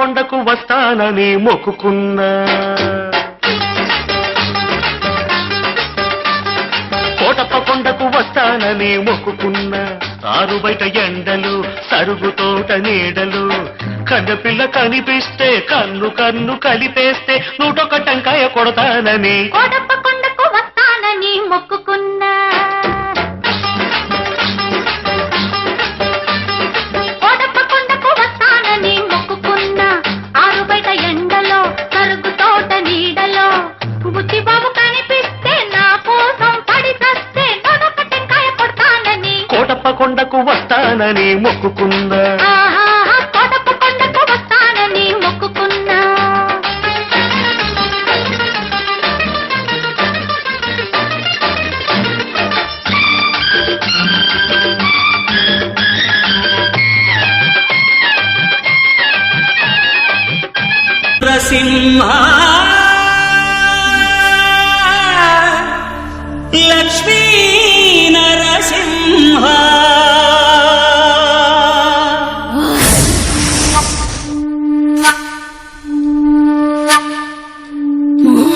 వస్తానని మొక్కుకున్నా. కోటప్ప కొండకు వస్తానని మొక్కుకున్నా. ఆరు బయట ఎండలు సరుగు తోట నీడలు. కన్నపిల్ల కనిపిస్తే కన్ను కన్ను కలిపేస్తే నూటొక టంకాయ కొడతానని. కోటప్ప కోటప్ప కొండకు వస్తానని మొక్కుకున్నా. ఆహాహా, కోటప్ప కొండకు వస్తానని మొక్కుకున్నా.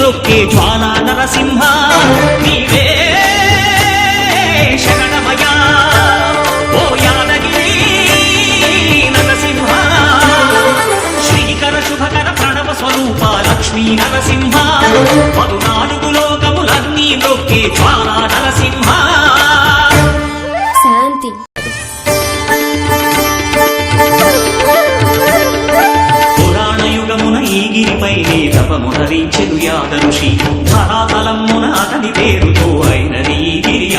మ్రొక్కే జ్వాలా నరసింహ. నీవే శరణమయా ఓ యాదగిరి నరసింహ. శ్రీకర శుభకర ప్రణవ స్వరూప లక్ష్మీ నరసింహ. పదునాలుగు లోకములన్నీ నొక్కే జ్వాలా నరసింహ. చెడు యాద ఋషి ధరాతలమ్మున అతని పేరుతో అయిన నీగిరి